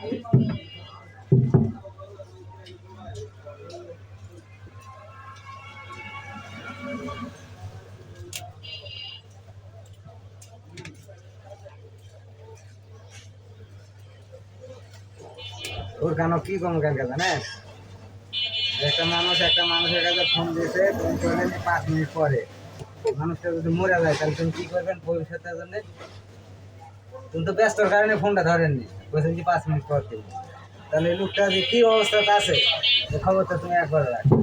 ওর কেন কি কম কেন জানেন একটা মানুষ, একটা মানুষের কাছে ফোন দিয়েছে ফোন করলেন পাঁচ মিনিট পরে। মানুষটা যদি মরে যায়, তাহলে তুমি কি করবেন? ভবিষ্যতের জন্য তুমি তো ব্যস্তর কারণে ফোনটা ধরেননি। বলছেন যে পাঁচ মিনিট পর দিন তাহলে লোকটা যে কী অবস্থাতে আছে খবরটা তুমি একবার রাখো।